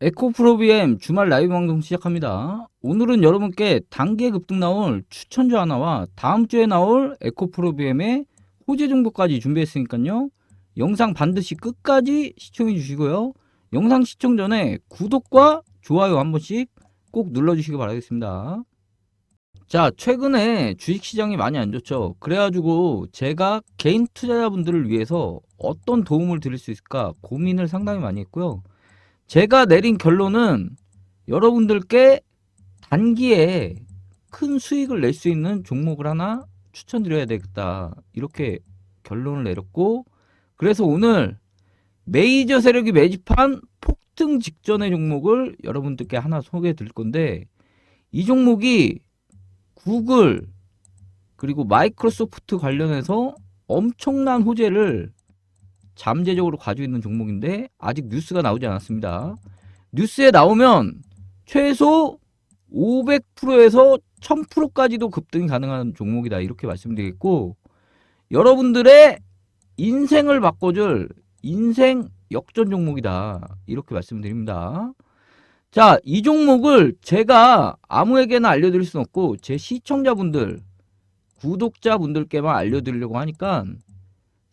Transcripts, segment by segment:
에코프로비엠 주말 라이브 방송 시작합니다. 오늘은 여러분께 단계 급등 나올 추천주 하나와 다음 주에 나올 에코프로비엠의 호재 정보까지 준비했으니까요. 영상 반드시 끝까지 시청해 주시고요. 영상 시청 전에 구독과 좋아요 한 번씩 꼭 눌러주시기 바라겠습니다. 자, 최근에 주식시장이 많이 안 좋죠. 그래가지고 제가 개인 투자자분들을 위해서 어떤 도움을 드릴 수 있을까 고민을 상당히 많이 했고요. 제가 내린 결론은 여러분들께 단기에 큰 수익을 낼 수 있는 종목을 하나 추천드려야 되겠다. 이렇게 결론을 내렸고, 그래서 오늘 메이저 세력이 매집한 폭등 직전의 종목을 여러분들께 하나 소개해 드릴 건데, 이 종목이 구글, 그리고 마이크로소프트 관련해서 엄청난 호재를 잠재적으로 가지고 있는 종목인데 아직 뉴스가 나오지 않았습니다. 뉴스에 나오면 최소 500%에서 1000%까지도 급등이 가능한 종목이다. 이렇게 말씀드리겠고 여러분들의 인생을 바꿔줄 인생 역전 종목이다. 이렇게 말씀드립니다. 자, 이 종목을 제가 아무에게나 알려드릴 수는 없고 제 시청자분들, 구독자분들께만 알려드리려고 하니까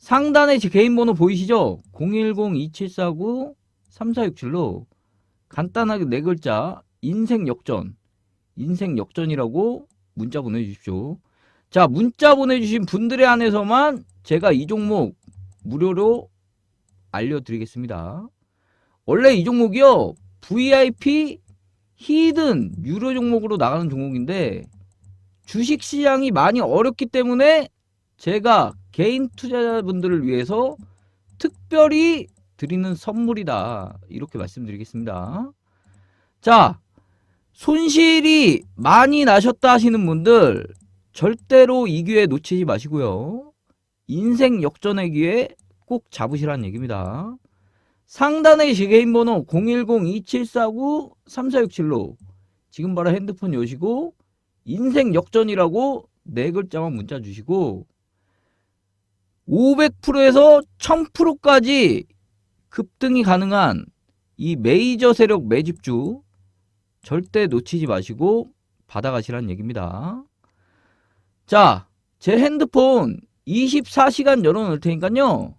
상단에 제 개인 번호 보이시죠? 010-2749-3467로 간단하게 네 글자 인생 역전 인생 역전이라고 문자 보내주십시오. 자 문자 보내주신 분들에 한해서만 제가 이 종목 무료로 알려드리겠습니다. 원래 이 종목이요 VIP 히든 유료 종목으로 나가는 종목인데 주식시장이 많이 어렵기 때문에 제가 개인 투자자분들을 위해서 특별히 드리는 선물이다. 이렇게 말씀드리겠습니다. 자, 손실이 많이 나셨다 하시는 분들 절대로 이 기회 놓치지 마시고요. 인생 역전의 기회 꼭 잡으시라는 얘기입니다. 상단에 제 개인 번호 010-2749-3467로 지금 바로 핸드폰 여시고 인생 역전이라고 네 글자만 문자 주시고 500%에서 1000%까지 급등이 가능한 이 메이저 세력 매집주 절대 놓치지 마시고 받아가시라는 얘기입니다. 자, 제 핸드폰 24시간 열어놓을 테니까요.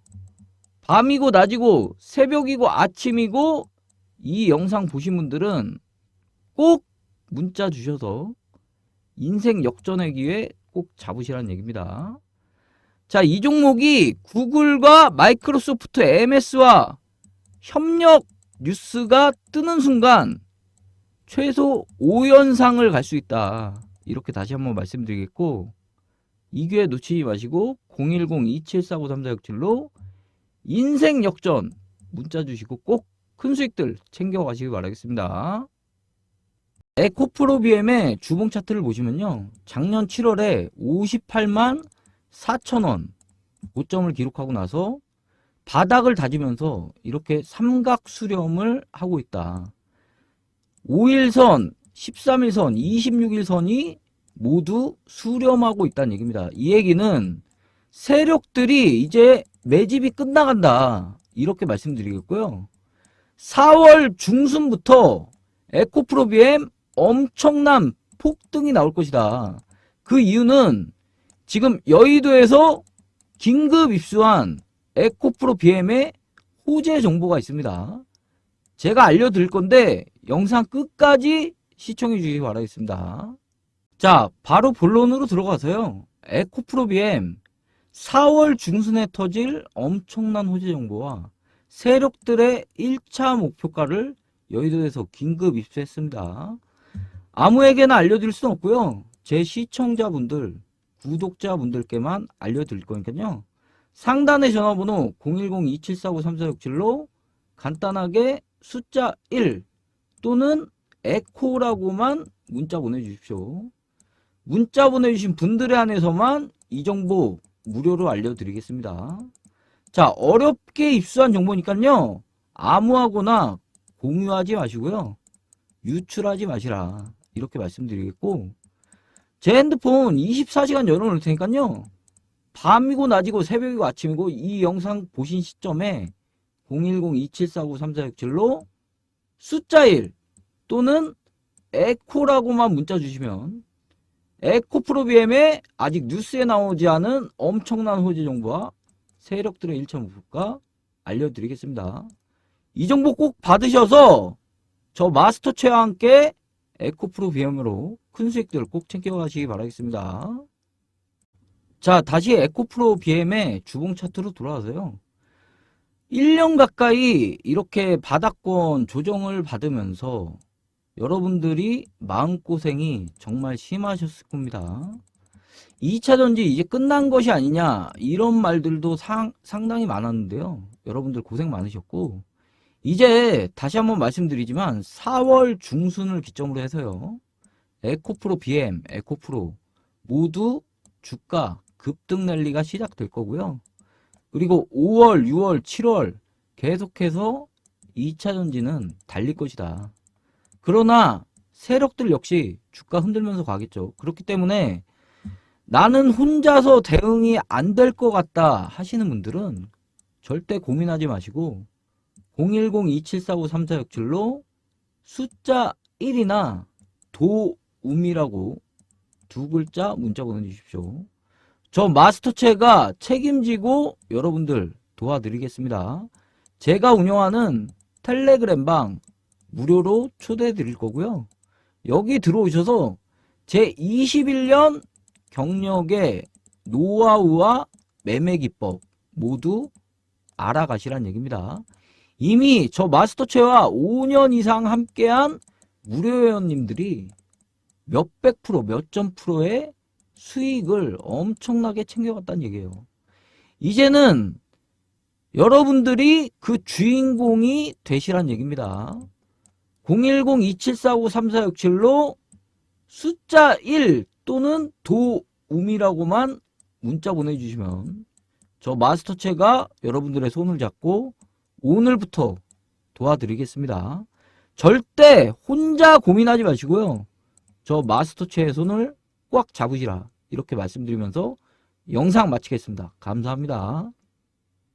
밤이고 낮이고 새벽이고 아침이고 이 영상 보신 분들은 꼭 문자 주셔서 인생 역전의 기회 꼭 잡으시라는 얘기입니다. 자, 이 종목이 구글과 마이크로소프트 MS와 협력 뉴스가 뜨는 순간 최소 5연상을 갈 수 있다. 이렇게 다시 한번 말씀드리겠고, 이 기회 놓치지 마시고 010-2749-3467로 인생 역전 문자 주시고 꼭 큰 수익들 챙겨가시기 바라겠습니다. 에코프로비엠의 주봉 차트를 보시면요. 작년 7월에 58만 4천원 고점을 기록하고 나서 바닥을 다지면서 이렇게 삼각 수렴을 하고 있다. 5일선, 13일선, 26일선이 모두 수렴하고 있다는 얘기입니다. 이 얘기는 세력들이 이제 매집이 끝나간다. 이렇게 말씀드리겠고요. 4월 중순부터 에코프로비엠 엄청난 폭등이 나올 것이다. 그 이유는 지금 여의도에서 긴급 입수한 에코프로 BM의 호재 정보가 있습니다. 제가 알려드릴 건데 영상 끝까지 시청해 주시기 바라겠습니다. 자, 바로 본론으로 들어가서요. 에코프로 BM 4월 중순에 터질 엄청난 호재 정보와 세력들의 1차 목표가를 여의도에서 긴급 입수했습니다. 아무에게나 알려드릴 수는 없고요. 제 시청자분들, 구독자분들께만 알려드릴 거니까요. 상단의 전화번호 010-2749-3467로 간단하게 숫자 1 또는 에코라고만 문자 보내주십시오. 문자 보내주신 분들에 한해서만 이 정보 무료로 알려드리겠습니다. 자, 어렵게 입수한 정보니까요. 아무하거나 공유하지 마시고요. 유출하지 마시라. 이렇게 말씀드리겠고, 제 핸드폰 24시간 열어놓을 테니까요. 밤이고 낮이고 새벽이고 아침이고 이 영상 보신 시점에 010-2749-3467로 숫자 1 또는 에코라고만 문자 주시면 에코 프로비엠에 아직 뉴스에 나오지 않은 엄청난 호재 정보와 세력들의 일차 목표가 알려드리겠습니다. 이 정보 꼭 받으셔서 저 마스터체와 함께 에코프로 BM으로 큰 수익들 꼭 챙겨가시기 바라겠습니다. 자, 다시 에코프로 BM의 주봉 차트로 돌아와서요. 1년 가까이 이렇게 바닥권 조정을 받으면서 여러분들이 마음고생이 정말 심하셨을 겁니다. 2차 전지 이제 끝난 것이 아니냐 이런 말들도 상, 상당히 많았는데요. 여러분들 고생 많으셨고 이제 다시 한번 말씀드리지만 4월 중순을 기점으로 해서요. 에코프로 BM, 에코프로 모두 주가 급등 랠리가 시작될 거고요. 그리고 5월, 6월, 7월 계속해서 2차 전지는 달릴 것이다. 그러나 세력들 역시 주가 흔들면서 가겠죠. 그렇기 때문에 나는 혼자서 대응이 안 될 것 같다 하시는 분들은 절대 고민하지 마시고 010-2745-3467로 숫자 1이나 도움이라고 두 글자 문자 보내주십시오. 저 마스터체가 책임지고 여러분들 도와드리겠습니다. 제가 운영하는 텔레그램방 무료로 초대해 드릴 거고요. 여기 들어오셔서 제 21년 경력의 노하우와 매매 기법 모두 알아가시란 얘기입니다. 이미 저 마스터체와 5년 이상 함께한 무료 회원님들이 몇백 프로, 몇점 프로의 수익을 엄청나게 챙겨갔다는 얘기예요. 이제는 여러분들이 그 주인공이 되시란 얘기입니다. 010-2745-3467로 숫자 1 또는 도움이라고만 문자 보내주시면 저 마스터체가 여러분들의 손을 잡고 오늘부터 도와드리겠습니다. 절대 혼자 고민하지 마시고요. 저 마스터체의 손을 꽉 잡으시라. 이렇게 말씀드리면서 영상 마치겠습니다. 감사합니다.